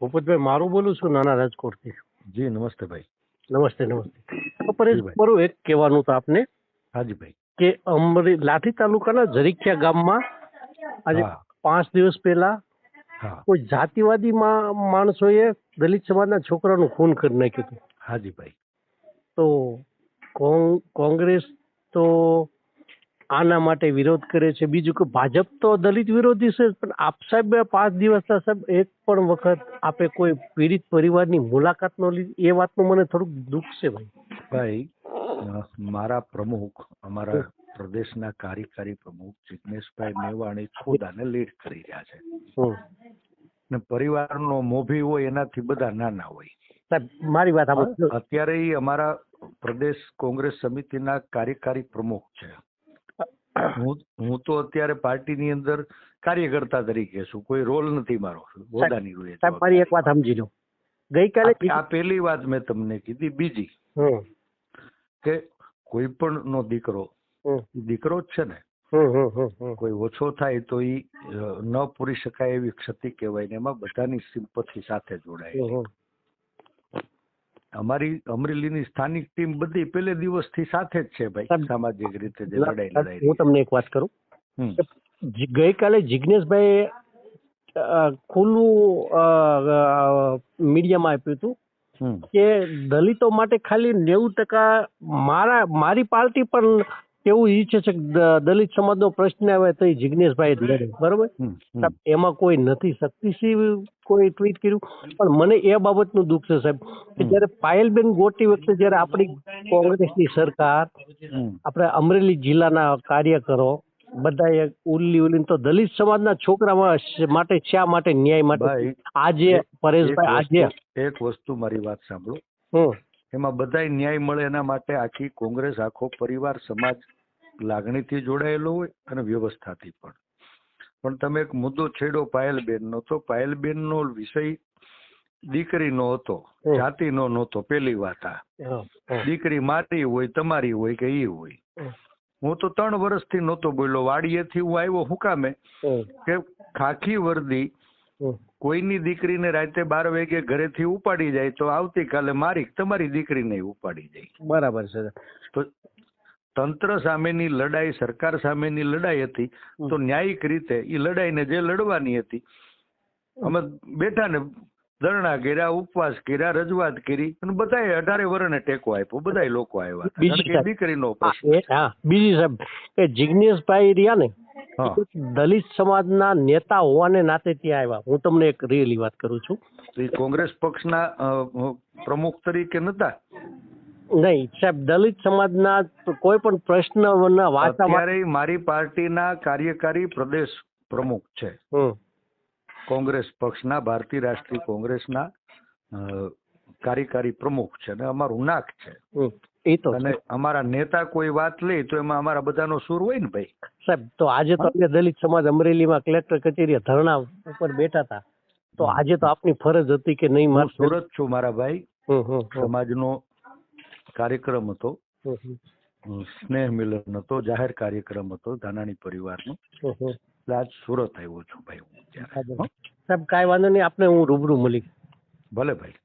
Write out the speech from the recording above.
ભૂપતભાઈ મારું બોલું છું નાના રાજકોટથી. જી નમસ્તે ભાઈ. નમસ્તે નમસ્તે. પરેશ મારું એક કહેવાનું હતું આપને હાજી ભાઈ. કે અમરી લાઠી તાલુકાના ઝરીખિયા ગામમાં આજે પાંચ દિવસ પહેલા હા. કોઈ જાતિવાદી માણસોએ દલિત સમાજના છોકરાનું ખૂન કરી નાખ્યું હતું. હાજી ભાઈ. તો કોંગ- કોંગ્રેસ તો આના માટે વિરોધ કરે છે. બીજું કે ભાજપ તો દલિત વિરોધી છે પણ આપ સાહેબ પાંચ દિવસના સાહેબ એક પણ વખત આપે કોઈ પીડિત પરિવારની મુલાકાત ન લીધી. એ વાતનું મને થોડુંક દુઃખ છે ભાઈ. ભાઈ મારા પ્રમુખ અમારા પ્રદેશના કાર્યકારી પ્રમુખ જિગ્નેશભાઈ મેવાણી ખુદ આને લીડ કરી રહ્યા છે. ને પરિવારનો મોભી હોય એનાથી બધા નાના હોય. સાહેબ મારી વાત અત્યારે અમારા પ્રદેશ કોંગ્રેસ સમિતિના કાર્યકારી પ્રમુખ છે. હું. હું તો અત્યારે પાર્ટીની અંદર કાર્યકર્તા તરીકે છું. કોઈ રોલ નથી મારો. હોદાની હોય સાહેબ મારી એક વાત સમજી લો. ગઈકાલે આ પહેલી વાત મેં તમને કીધી. બીજી કે કોઈ પણ નો દીકરો દીકરો જ છે ને કોઈ ઓછો થાય તો ઈ ન પૂરી શકાય એવી ક્ષતિ કહેવાય ને એમાં બધાની સિમ્પથી સાથે જોડાય. અમારી અમરેલીની સ્થાનિક ટીમ બધી પહેલે દિવસથી સાથે જ છે ભાઈ સામાજિક રીતે જે લડાઈ લડાઈ હું તમને એક વાત કરું. ગઈકાલે જિજ્ઞેશભાઈ ખુલ્લું મીડિયામાં આપ્યું હતું કે દલિતો માટે ખાલી નેવું ટકા મારા મારી પાર્ટી પણ એવું ઈચ્છે છે કે દલિત સમાજનો પ્રશ્ન આવે તો ઈ જિગ્નેશભાઈ લડે. બરોબર? એમાં કોઈ નથી શક્તિસિંહ કોઈ ટ્વીટ કર્યું. પણ મને એ બાબતનું દુઃખ છે સાહેબ કે. જ્યારે પાયલબેન ગોટી વખતે જ્યારે આપણી કોંગ્રેસની સરકાર. આપણે અમરેલી જિલ્લાના કાર્યકરો બધાએ ઉલ્લી ઉલ્લી તો દલિત સમાજના છોકરામાં શ- માટે શા માટે ન્યાય માટે આજે પરેશભાઈ આજે એક વસ્તુ મારી વાત સાંભળો. એમાં બધાય ન્યાય મળે એના માટે આખી કોંગ્રેસ આખો પરિવાર સમાજ લાગણીથી જોડાયેલો હોય અને વ્યવસ્થાથી પણ. પણ તમે એક મુદ્દો છેડો પાયલબેનનો તો પાયલબેનનો વિષય દીકરીનો હતો. જાતિનો નહોતો પેલી વાત આ. દીકરી મારી હોય તમારી હોય કે ઈ હોય. હું તો ત્રણ વર્ષથી નહોતો બોલ્યો વાડીએથી હું આવ્યો હું કામે? કે ખાખી વર્દી. કોઈની દીકરીને રાતે બાર વાગે ઘરેથી ઉપાડી જાય તો આવતીકાલે મારી તમારી દીકરીને ઉપાડી જાય. બરાબર છે. તો તંત્ર સામેની લડાઈ સરકાર સામેની લડાઈ હતી તો ન્યાયિક રીતે એ લડાઈને જે લડવાની હતી અમે બેઠા ને ધરણા કર્યા ઉપવાસ કર્યા રજૂઆત કરી અને બધાએ અઢારે વર્ષને ટેકો આપ્યો બધાય લોકો આવ્યા. દીકરીનો બીજી સાહેબ એ જિગ્નેશભાઈ રહ્યા ને દલિત સમાજના નેતા હોવાને નાતે ત્યાં આવ્યા. હું તમને એક રિયલી વાત કરું છું. તો કોંગ્રેસ પક્ષના પ્રમુખ તરીકે નતા? નહીં સાહેબ દલિત સમાજના કોઈ પણ માટે અત્યારે મારી પાર્ટીના કાર્યકારી પ્રદેશ પ્રમુખ છે. કોંગ્રેસ પક્ષના ભારતીય રાષ્ટ્રીય કોંગ્રેસના કાર્યકારી પ્રમુખ છે અને અમારું નાક છે. એ તો અને અમારા નેતા કોઈ વાત લે તો એમાં અમારા બધાનો સુર હોય ને ભાઈ. સાહેબ તો આજે તો આપણે દલિત સમાજ અમરેલીમાં કલેક્ટર કચેરીએ ધરણા ઉપર બેઠા હતા. તો આજે તો આપની ફરજ હતી કે નહીં મારે સુરત છું મારા ભાઈ. સમાજનો કાર્યક્રમ હતો. સ્નેહ મિલન હતો જાહેર કાર્યક્રમ હતો ધાનાણી પરિવારનો. એટલે આજ સુરત આવ્યો છું ભાઈ હું સાહેબ કાંઈ વાંધો નહીં આપને હું રૂબરૂ મળી. ભલે ભાઈ.